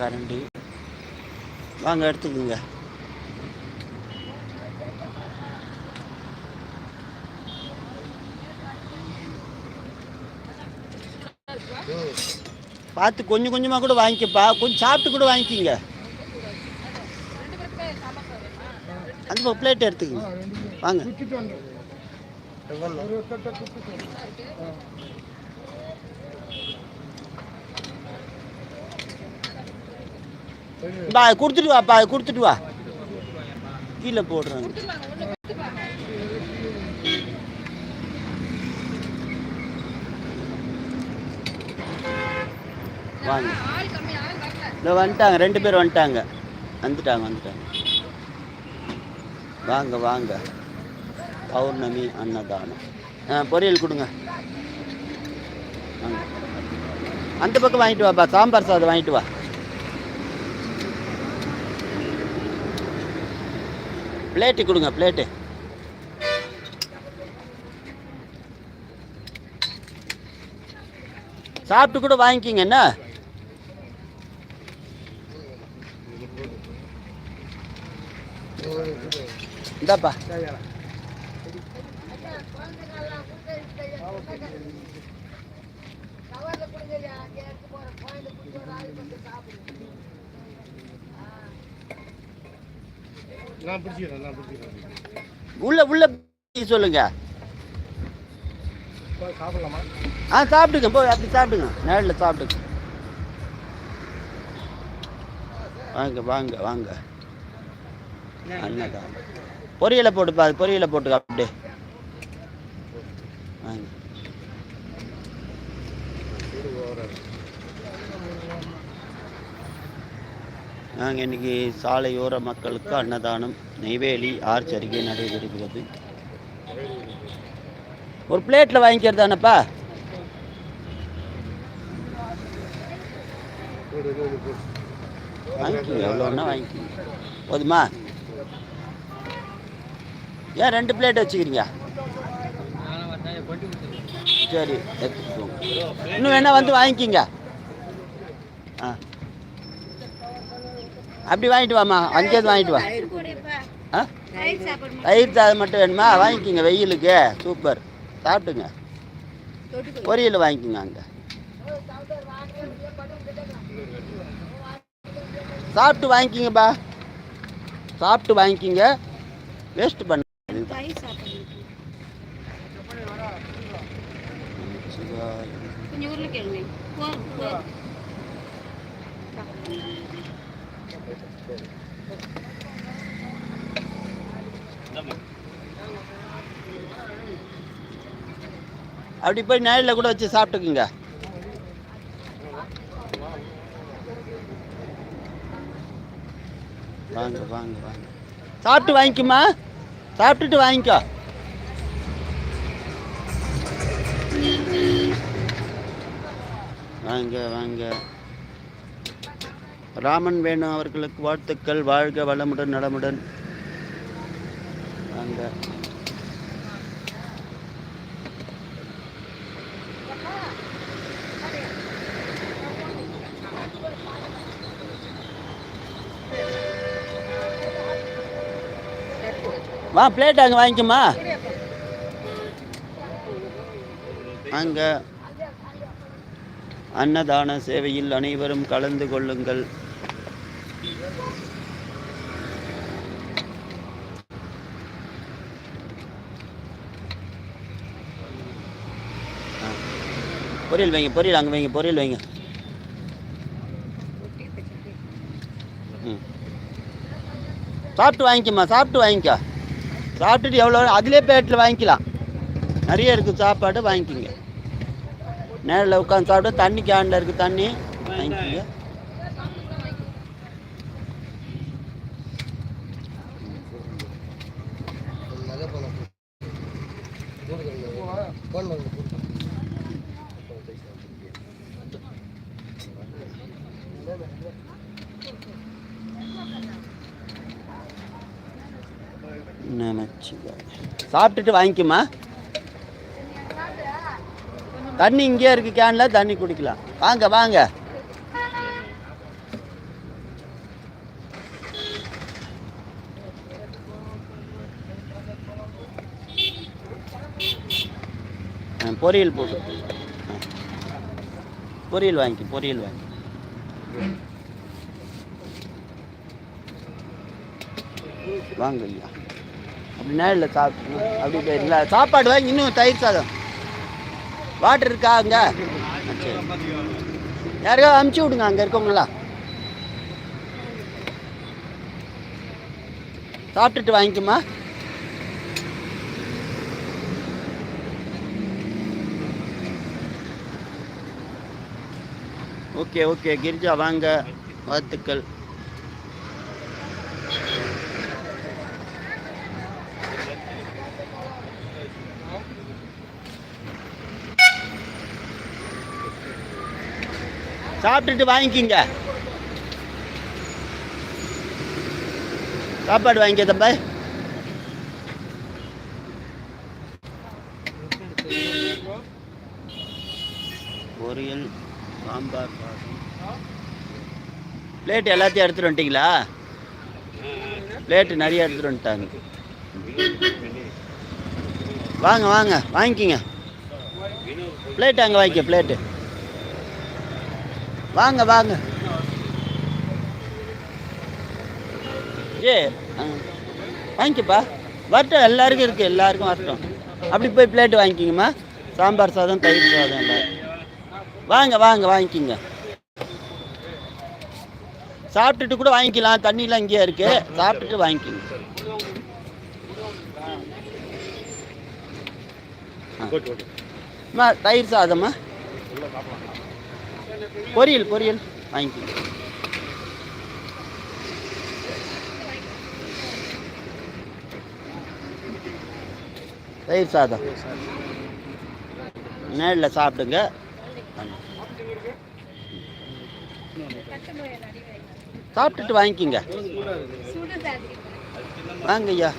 கரண்டி வாங்க எடுத்துக்கோங்க. பார்த்து கொஞ்சம் கொஞ்சமாக கூட வாங்கிக்கப்பா. கொஞ்சம் சாப்பிட்டு கூட வாங்கிக்கிங்க. அந்த பிளேட் எடுத்துக்கங்க. வாங்க. பா கொடுத்துட்டு வாப்பா கொடுத்துட்டு வா. கீழே போடுறாங்க. வாங்க. இல்லை வந்துட்டாங்க ரெண்டு பேர் வந்துட்டாங்க. வந்துட்டாங்க வந்துட்டாங்க. வாங்க வாங்க. பௌர்ணமி அன்னதானம். ஆ பொரியல் கொடுங்க. வாங்க. அந்த பக்கம் வாங்கிட்டு வாப்பா சாம்பார் சாதம் வாங்கிட்டு வா. பிளேட்டு கொடுங்க பிளேட்டு. சாப்பிட்டு கூட வாங்கிக்கிங்க என்ன? இந்தாப்பா. நான் பிடிச்சிக்கிறேன் நான் பிடிச்சிக்கிறேன் உள்ள உள்ள சொல்லுங்க. சாப்பிடலாமா ஆ சாப்பிடுங்க போய் அப்படி சாப்பிடுங்க. நேரில் சாப்பிடுங்க. வாங்க வாங்க வாங்க. அண்ணதான் பொரியலை போட்டுப்பா பொரியலை போட்டுக்க அப்படியே வாங்க நாங்கள் இன்னைக்கு சாலையோர மக்களுக்கு அன்னதானம் நெய்வேலி ஆர்ச் அருகே நடைபெறுகிறது. ஒரு பிளேட்டில் வாங்கிக்கிறது வாங்கிக்கோங்க எவ்வளோன்னா வாங்கிக்கோங்க. போதுமா? ஏன் ரெண்டு பிளேட் வச்சுக்கிறீங்க? சரி எடுத்துக்கோங்க. இன்னும் வேணால் வந்து வாங்கிக்கிங்க. ஆ. அப்படி வாங்கிட்டு வாம்மா. அங்கேருந்து வாங்கிட்டு வா. ஆ? தயிர் சாதம் மட்டும் வேணுமா? வாங்கிக்கிங்க வெயிலுக்கு. சூப்பர். சாப்பிட்டுங்க பொரியல் வாங்கிக்கோங்க அங்கே. சாப்பிட்டு வாங்கிக்கிங்கப்பா. சாப்பிட்டு வாங்கிக்கிங்க. வேஸ்ட் பண்ண கொஞ்சம் அப்படி போய் நிழலில் கூட வச்சு சாப்பிட்டுக்குங்க. வாங்க வாங்க வாங்க. சாப்பிட்டு வாங்கிக்குமா? சாப்பிட்டுட்டு வாங்கிக்கோ. வாங்க வாங்க. ராமன் வேணு அவர்களுக்கு வாழ்த்துக்கள். வாழ்க வளமுடன் நலமுடன். வாங்க. வா பிளேட் அங்கே வாங்கிக்குமா அங்கே. அன்னதான சேவையில் அனைவரும் கலந்து கொள்ளுங்கள். பொரியல் வைங்க பொரியல் அங்கே வைங்க பொரியல் வைங்க. ம். சாப்பிட்டு வாங்கிக்கம்மா சாப்பிட்டு வாங்கிக்கோ. சாப்பிட்டுட்டு எவ்வளோ அதிலே பேட்டில் வாங்கிக்கலாம். நிறைய இருக்குது சாப்பாடு வாங்கிக்கிங்க. நேரில் உட்காந்து சாப்பிட்டு தண்ணி கேனில் இருக்குது தண்ணி வாங்கிக்கிங்க. சாப்பிட்டுட்டு வாங்கிக்குமா? தண்ணி இங்கேயே இருக்குது கேனில் தண்ணி குடிக்கலாம். வாங்க வாங்க. பொரியல் போட்டு பொரியல் வாங்கி பொரியல் வாங்கி. வாங்க ஐயா. அப்படின்னா இல்லை சாப்பிட்டு அப்படி போயிருங்களா சாப்பாடு வாங்கி இன்னும் தயிர் சாதம். வாட்டர் இருக்கா அங்கே? சரி யாரையோ அமுச்சு விடுங்க அங்கே இருக்கவங்களா சாப்பிட்டுட்டு வாங்கிக்குமா? Okay okay. கிரிஜா வாங்க. வாழ்த்துக்கள். சாப்பிட்டுட்டு வாங்கிக்கிங்க. சாப்பாடு வாங்கிக்க தம்பா. பொரியல் சாம்பார் சாதம் பிளேட் எல்லாத்தையும் எடுத்துட்டு வந்துட்டீங்களா? பிளேட்டு நிறைய எடுத்துட்டு வந்துட்டாங்க. வாங்க வாங்க வாங்கிக்கிங்க. பிளேட் அங்கே வாங்கிக்க பிளேட்டு வாங்க வாங்க. ஏ ஆ, வாங்கிக்கப்பா. வரட்டும் எல்லாருக்கும் இருக்குது எல்லாருக்கும் வரட்டும். அப்படி போய் பிளேட் வாங்கிக்கிங்கம்மா. சாம்பார் சாதம் தயிர் சாதம் எல்லாம். வாங்க வாங்க வாங்கிக்கிங்க. சாப்பிட்டுட்டு கூட வாங்கிக்கலாம். தண்ணிலாம் இங்கேயே இருக்கு. சாப்பிட்டுட்டு வாங்கிக்கிங்க. அம்மா தயிர் சாதம்மா. பொரியல் பொரியல். வாங்கிக்கோங்க தயிர் சாதம். நேரில் சாப்பிடுங்க. சாப்பிட்டுட்டு வாங்கிக்கிங்க. வாங்க ஐயா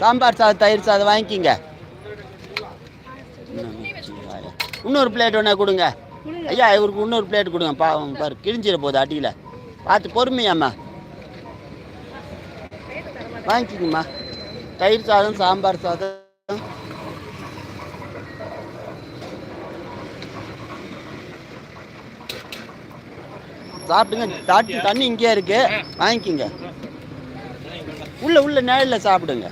சாம்பார் சாதம் தயிர் சாதம் வாங்கிக்கிங்க. இன்னொரு பிளேட் ஒன்றா கொடுங்க. ஐயா இவருக்கு இன்னொரு பிளேட் கொடுங்க. பாவம் பாரு கிழிஞ்சிட போகுது அடியில். பார்த்து பொறுமையாம்மா. வாங்கிக்கிங்கம்மா. தயிர் சாதம் சாம்பார் சாதம். சாப்பிடுங்க. தாட்டி தண்ணி இங்கேயே இருக்கு. வாங்கிக்கிங்க. உள்ள உள்ள நிழல்ல சாப்பிடுங்க.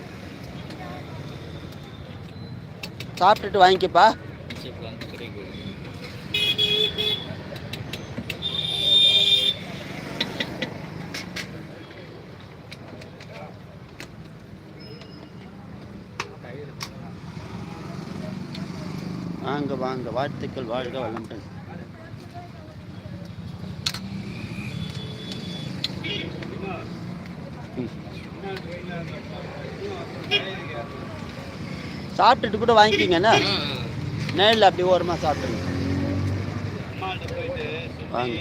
சாப்பிட்டுட்டு வாங்கிக்கப்பா. வாங்க வாங்க. வாழ்த்துக்கள். வாழ்க வளமுடன். சாப்பிட்டுட்டு கூட வாங்கிக்கிங்கண்ணா நேரில் அப்படி ஓரமாக சாப்பிடுங்க. வாங்க.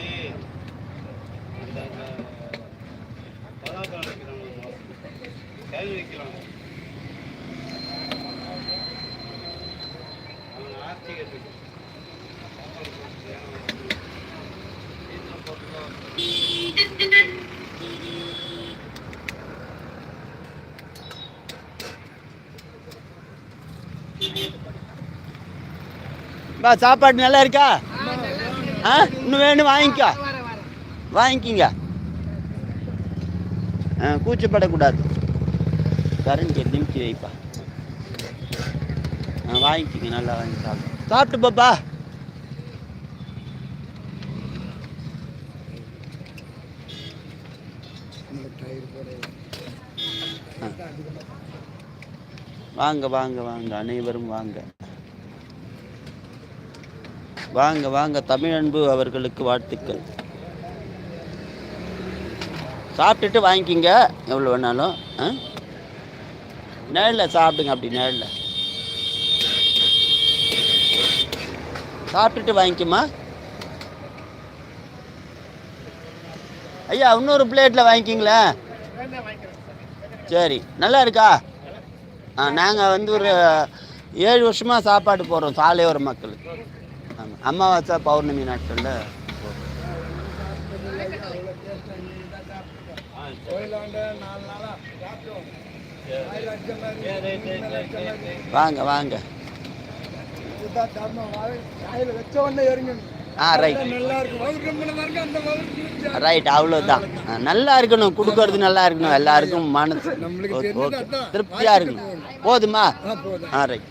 பா சாப்பாடு நல்லா இருக்கா? ஆ இன்னும் வேணும் வாங்கிக்கோ. வாங்கிக்கிங்க. ஆ கூச்சப்படக்கூடாது. கரண்ட் நிமித்தி வைப்பா. ஆ வாங்கிக்கிங்க நல்லா வாங்கி சாப்பிட்டு சாப்பிட்டு பாப்பா. ஆ. வாங்க வாங்க வாங்க அனைவரும் வாங்க. வாங்க வாங்க தமிழன்பு அவர்களுக்கு வாழ்த்துக்கள். சாப்பிட்டுட்டு வாங்கிக்கிங்க எவ்வளோ வேணாலும் ஆ? நேரில் சாப்பிடுங்க அப்படி நேரில். சாப்பிட்டுட்டு வாங்கிக்குமா? ஐயா இன்னொரு பிளேட்டில் வாங்கிக்கிங்களேன் சரி நல்லா இருக்கா? ஆ நாங்கள் வந்து ஒரு ஏழு வருஷமாக சாப்பாடு போடுறோம் சாலையோர மக்களுக்கு. ஆமாம் அமாவாசை பௌர்ணமி நாட்களில் வாங்க வாங்க. அதான் தர்மம் வாயில வச்ச உடனே இறங்கணும் ஆ ரைட் ரைட் அவ்வளோதான் நல்லா இருக்கணும். கொடுக்கறது நல்லா இருக்கணும். எல்லாருக்கும் மனசு. திருப்தியாக இருக்கணும். போதுமா? ஆ போதும். ஆ ரைட்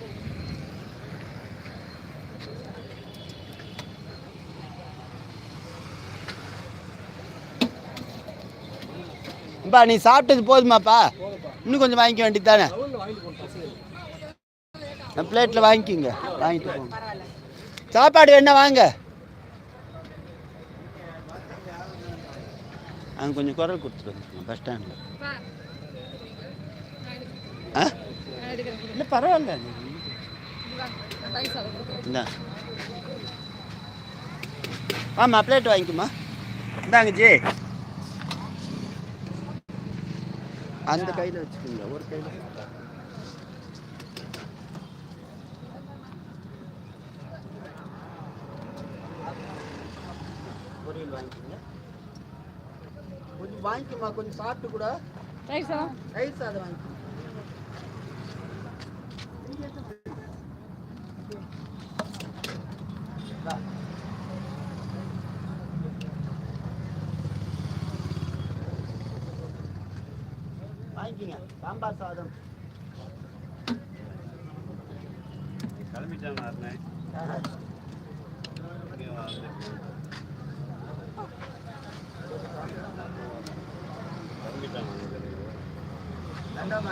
பா நீ சாப்பிட்டது போதுமாப்பா? இன்னும் கொஞ்சம் வாங்கிக்க வேண்டியது தானே பிளேட்டில் வாங்கிக்கிங்க. வாங்கிட்டு போங்க. சாப்பாடு வேணா வாங்க. அங்கே கொஞ்சம் குரல் கொடுத்துட்டு வந்துருங்க பஸ் ஸ்டாண்டில் ஆ? இல்லை பரவாயில்ல. இந்தா. ஆமாம் பிளேட் வாங்கிக்குமா. இந்தாங்க ஜி. அந்த கையில் வச்சுக்கோங்க ஒரு கையில். வாங்கிக்கோங்க. கொஞ்சம் வாங்கிக்குமா கொஞ்சம் சாப்பிட்டு கூட. ரைஸ் சாதம் வாங்கிக்கோங்க. இந்தா. வாங்கிக்கங்க. சாம்பார் சாதம். ரெண்டாம் மணி வர சொன்னாங்க ரைட் இருக்கும். என்ன மேடம் பிளேட் வாங்கிக்கணும் வெளில வந்ததா வாங்க பீஸா இருக்கும் இப்படி வாங்க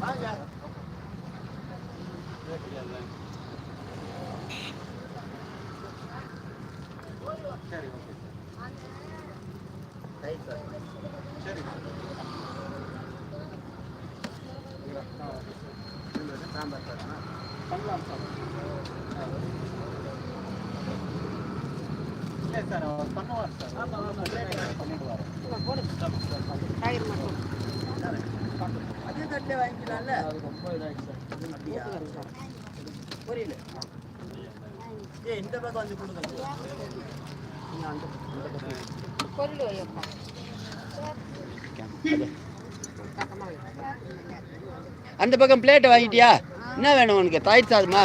வாங்க சரி ஓகே ரைட் சார் சரி சாம்பார் சார் பண்ணலாம் சார் இல்லை சார் அவர் பண்ணுவார் சார் ஆமாம் ஆமாம் பண்ணிடுவார் அதே தட்டில் வாங்கிக்கலாம்ல அது ரொம்ப இதாகிடுச்சு சார் அப்படியா புரியல ஏ இந்த பக்கம் வந்து கொடுங்க நீங்க அந்த பக்கம் பிளேட்டை வாங்கிட்டியா என்ன வேணும் உனக்கு தயிர் சாதமா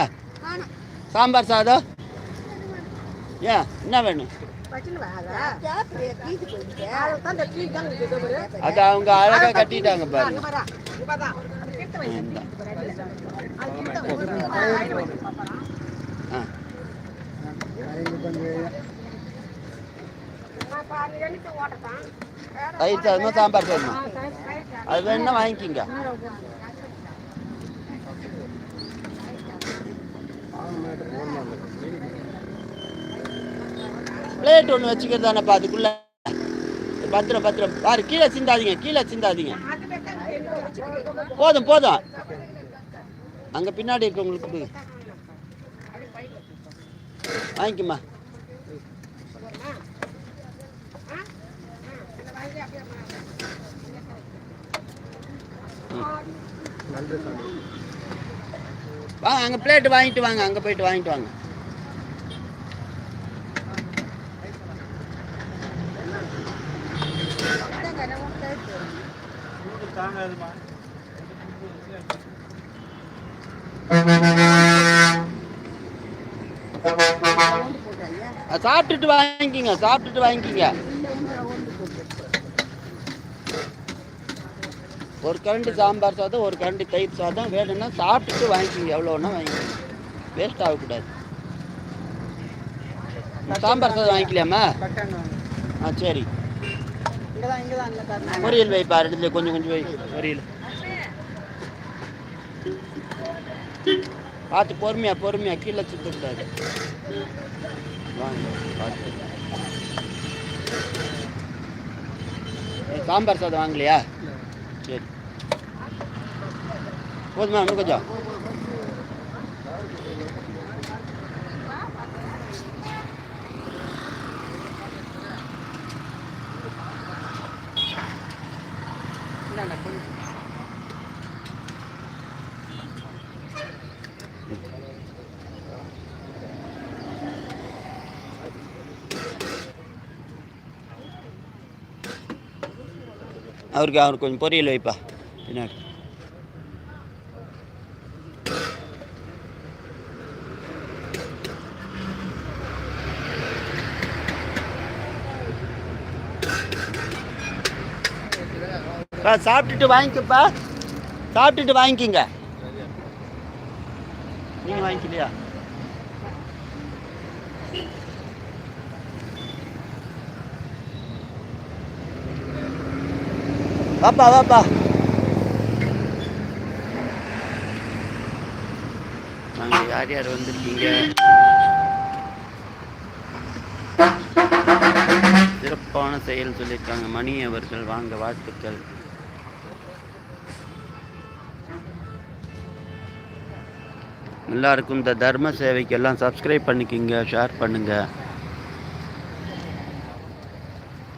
சாம்பார் சாதம் ஏன் என்ன வேணும் அது அவங்க அழகா கட்டிட்டாங்க பாருங்க இந்தா. ஆ தயிர் சாதமா சாம்பார் சாதமா அது வேணும்னா வாங்கிக்கிங்க பிளேட் ஒன்று வச்சுக்கிறது தானேப்பா அதுக்குள்ள பத்திரம் பத்திரம் பாரு கீழே சிந்தாதீங்க கீழே சிந்தாதீங்க போதும் போதும் அங்கே பின்னாடி இருக்கவங்களுக்கு வாங்கிக்குமா வாங்க அங்கே பிளேட் வாங்கிட்டு வாங்க அங்கே போயிட்டு வாங்கிட்டு வாங்க. சாப்பிட்டுட்டு வாங்கிக்கிங்க சாப்பிட்டுட்டு வாங்கிக்கிங்க. ஒரு கரண்டி சாம்பார் சாதம் ஒரு கரண்டி தயிர் சாதம் வேணும்னா சாப்பிட்டுட்டு வாங்கிக்கிங்க எவ்வளோன்னா வாங்கிக்கிங்க. வேஸ்ட் ஆகக்கூடாது. சாம்பார் சாதம் வாங்கிக்கலாமா? ஆ சரி. பொரியல் வைப்பா ரெண்டுல கொஞ்சம் கொஞ்சம் வை. பொரியல். பார்த்து பொறுமையா பொறுமையா கீழே சுத்தக்கூடாது. வாங்க பார்த்து. சாம்பார் சாதம் வாங்கலையா சரி போதுமா இன்னும் கொஞ்சம் இந்தாண்டா, கொஞ்சம். அவருக்கு அவருக்கு கொஞ்சம் பொரியல் வைப்பா. பின்னாடி பா சாப்பிட்டுட்டு வாங்கிக்கப்பா. சாப்பிட்டுட்டு வாங்கிக்கிங்க. நீங்கள் வாங்கிக்கலையா? வாப்பா வாப்பா. நாங்கள் யார் யார் வந்திருக்கீங்க? சிறப்பான செயல் சொல்லியிருக்காங்க மணி அவர்கள். வாங்க வாழ்த்துக்கள். எல்லாருக்கும் இந்த தர்ம சேவைக்கு எல்லாம் சப்ஸ்கிரைப் பண்ணிக்கிங்க ஷேர் பண்ணுங்க.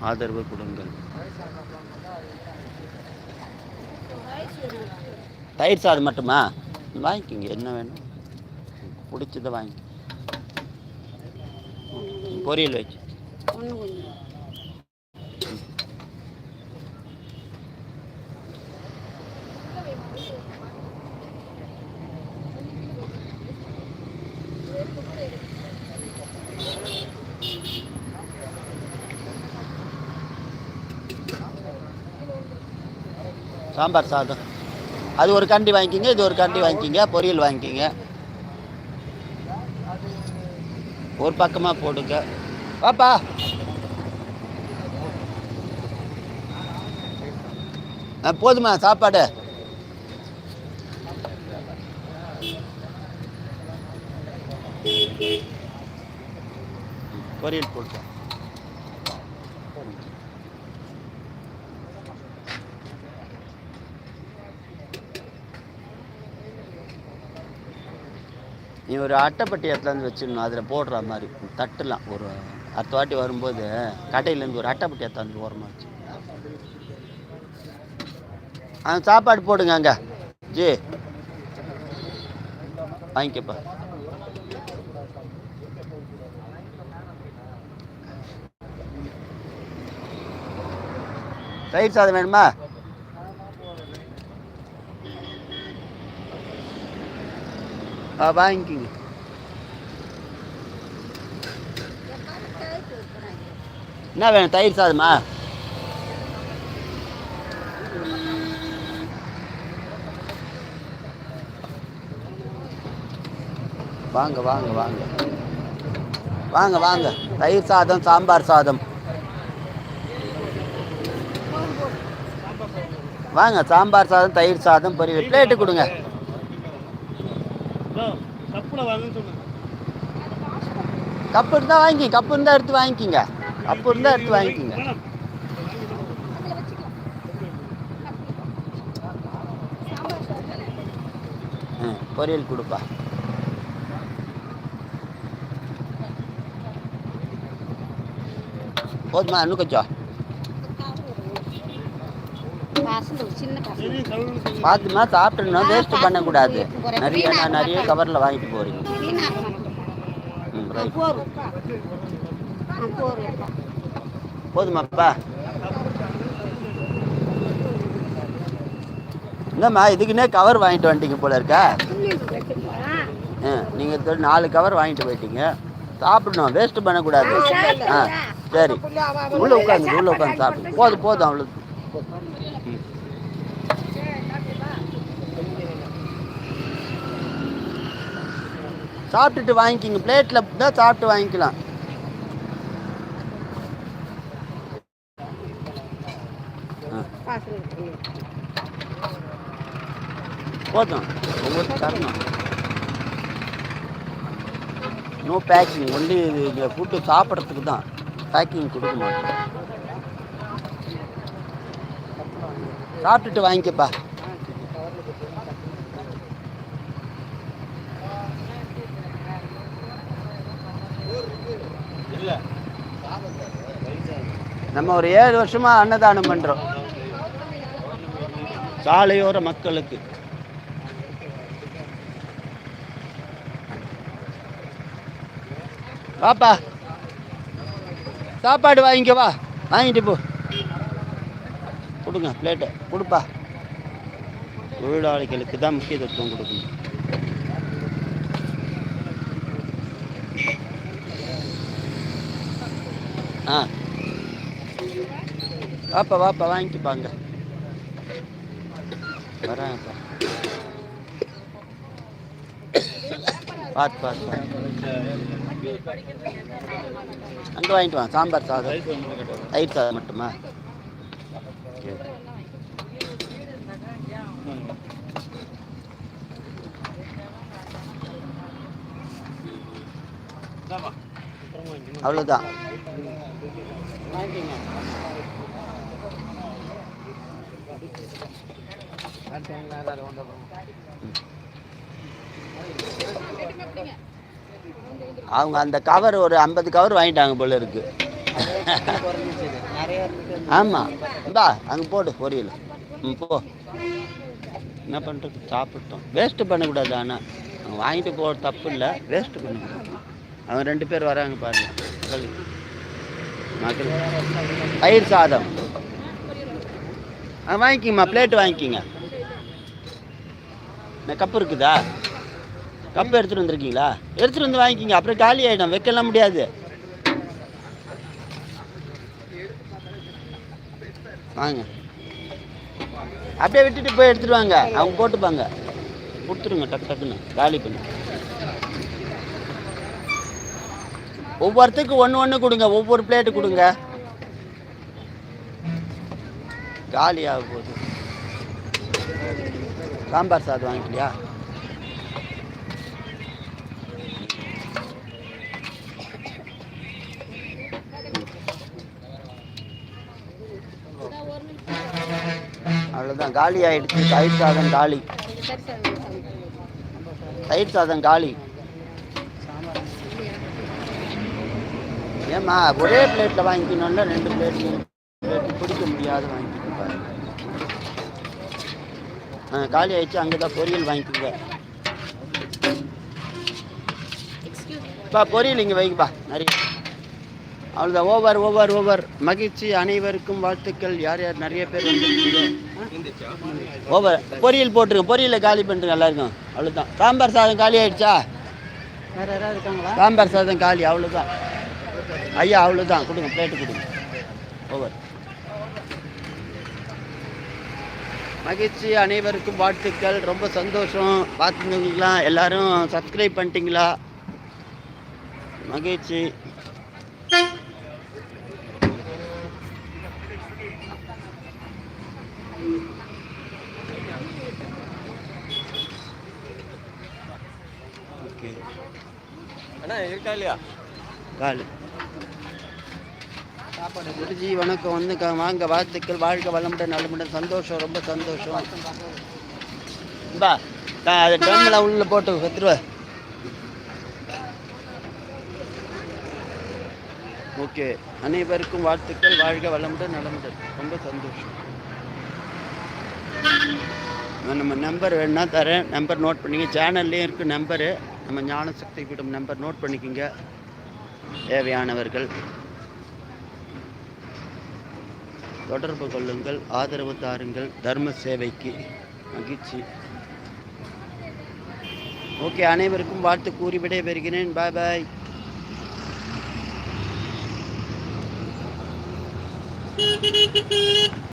ஆதரவு கொடுங்கள். தயிர் சாதம் மட்டுமா? வாங்கிக்கிங்க என்ன வேணும்? பிடிச்சதை வாங்கி. பொரியல் வச்சு. சாம்பார் சாதம். அது ஒரு கண்டி வாங்கிக்கிங்க இது ஒரு கண்டி வாங்கிக்கிங்க பொரியல் வாங்கிக்கிங்க. ஒரு பக்கமாக போடுங்க. பாப்பா ஆ, போதுமா சாப்பாடு. பொரியல் போட்டு நீ ஒரு அட்டைப்பட்டி எடுத்துலாந்து வச்சிடணும். அதில் போடுற மாதிரி. தட்டுலாம். ஒரு அடுத்த வாட்டி வரும்போது கடையிலேருந்து ஒரு அட்டைப்பட்டி எடுத்தாந்து ஓரமாக வச்சு ஆ சாப்பாடு போடுங்க அங்கே. ஜி. வாங்கிக்கப்பா. தயிர் சாதம் வேணுமா ஆ வாங்கிக்கிங்க என்ன வேணும் தயிர் சாதமா வாங்க வாங்க வாங்க வாங்க வாங்க தயிர் சாதம் சாம்பார் சாதம் வாங்க சாம்பார் சாதம் தயிர் சாதம் பொரியல் பிளேட்டு கொடுங்க கப்பு இருந்தால் வாங்கி கப்பு இருந்தால் எடுத்து வாங்கிக்கிங்க. கப்பு இருந்தால் எடுத்து வாங்கிக்கிங்க. ம் பொரியல் கொடுப்பா. போதுமா இன்னும் கொஞ்சம்? பார்த்துமா சாப்பிட்டுணும் வேஸ்ட் பண்ணக்கூடாது. நிறைய நான் நிறைய கவரில் வாங்கிட்டு போகிறீங்க போதுமாப்பா என்னம்மா இதுக்குன்னே கவர் வாங்கிட்டு வந்துட்டீங்க போல இருக்கா? ஆ நீங்கள் நாலு கவர் வாங்கிட்டு போயிட்டீங்க. சாப்பிடணும் வேஸ்ட் பண்ணக்கூடாது. ஆ சரி. உள்ளே உட்காந்து உள்ளே உட்காந்து சாப்பிடு போதும் போதும் அவ்வளோ சாப்பிட்டுட்டு வாங்கிக்கிங்க. பிளேட்டில் தான் சாப்பிட்டு வாங்கிக்கலாம். போதும். ஒவ்வொரு தரணும். நோ பேக்கிங் ஒன்லி இது இங்கே ஃபுட்டு சாப்பிட்றதுக்கு தான். பேக்கிங் கொடுக்க மாட்டோம். சாப்பிட்டுட்டு வாங்கிக்கப்பா. நம்ம ஒரு ஏழு வருஷமா அன்னதானம் பண்றோம். சாலையோர மக்களுக்கு. வாப்பா. சாப்பாடு வாங்கிக்க வா. வாங்கிட்டு போ. கொடுங்க பிளேட்டை கொடுப்பா. தொழிலாளிகளுக்கு தான் முக்கியத்துவம் கொடுக்கணும். ஆ. வாப்பா வாப்பா வாங்கிப்பாங்க வரேன்ப்பா பார்த்து பார்த்து அங்கே வாங்கிட்டு வா சாம்பார் சாதம். தயிர் சாதம் மட்டுமா? அவ்வளோதான் அவங்க அந்த கவர் ஒரு ஐம்பது கவர் வாங்கிட்டாங்க போல இருக்கு. ஆமாம் இந்தா அங்கே போடு பொரியல் ம் போ. என்ன பண்ணுறது சாப்பிட்டோம். வேஸ்ட்டு பண்ணக்கூடாது ஆனால் அவங்க வாங்கிட்டு போக தப்பு இல்லை. வேஸ்ட்டு பண்ணக்கூடாது. அவங்க ரெண்டு பேர் வராங்க பாருங்க. தயிர் சாதம். ஆ வாங்கிக்கிங்கம்மா பிளேட்டு வாங்கிக்கிங்க. என்ன கப்பு இருக்குதா? கப்பு எடுத்துகிட்டு வந்திருக்கீங்களா? எடுத்துகிட்டு வந்து வாங்கிக்கிங்க அப்புறம் காலி ஆகிடும் வைக்கலாம் முடியாது. வாங்க. அப்படியே விட்டுட்டு போய் எடுத்துகிட்டு வாங்க அவங்க போட்டுப்பாங்க. கொடுத்துருங்க டக்கு டக்குன்னு காலி பண்ணி. ஒவ்வொருத்துக்கு ஒன்று ஒன்று கொடுங்க ஒவ்வொரு பிளேட்டு கொடுங்க. காலியாக போகுது. சாம்பார் சாதம் வாங்கிக்கலையா அவ்வளோதான் காலி ஆகிடுச்சு தயிர் சாதம் காலி. தயிர் சாதம் காலி. ஏம்மா ஒரே பிளேட்டில் வாங்கிக்கணும்ல ரெண்டு பிளேட் பிளேட் பிடிக்க முடியாது வாங்கிக்கணும் பாருங்க ஆ காலி ஆயிடுச்சு அங்கே தான் பொரியல் வாங்கிக்கோங்க. பா பொரியல் இங்கே வைக்கப்பா நிறைய. அவ்வளோதான் ஓவர் ஓவர் ஓவர். மகிழ்ச்சி அனைவருக்கும் வாழ்த்துக்கள். யார் யார் நிறைய பேர் ஓவர் பொரியல் போட்டுருங்க பொரியலை காலி பண்ணுறங்க எல்லாருக்கும். அவ்வளோதான் சாம்பார் சாதம் காலி ஆயிடுச்சா? வேற யாராவது இருக்காங்களா? சாம்பார் சாதம் காலி அவ்வளோதான் ஐயா அவ்வளோதான் கொடுங்க பிளேட்டு கொடுங்க. ஓவர் மகிழ்ச்சி அனைவருக்கும் வாழ்த்துக்கள். ரொம்ப சந்தோஷம். பார்த்துருந்தீங்களா? எல்லாரும் சப்ஸ்கிரைப் பண்ணிட்டீங்களா? மகிழ்ச்சி. ஓகே அண்ணா இருக்கா இல்லையா? காலு. குருஜி வணக்கம் வந்து வாங்க வாழ்த்துக்கள் வாழ்க வளமுடன் நலமுடன். சந்தோஷம் ரொம்ப சந்தோஷம். பா அது ட்ரம்மில் உள்ள போட்டு கத்துருவ ஓகே. அனைவருக்கும் வாழ்த்துக்கள் வாழ்க வளமுடன் நலமுடன். ரொம்ப சந்தோஷம். நம்ம நம்பர் வேணா தரேன். நம்பர் நோட் பண்ணிக்க சேனல்லையும் இருக்குது நம்பரு நம்ம ஞான சக்தி பீடம் நம்பர் நோட் பண்ணிக்கோங்க. தேவையானவர்கள். தொடர்பு கொள்ளுங்கள் ஆதரவு தாருங்கள் தர்ம சேவைக்கு மகிழ்ச்சி. ஓகே அனைவருக்கும் வாழ்த்து கூறி விடைபெறுகிறேன். பாய் பாய்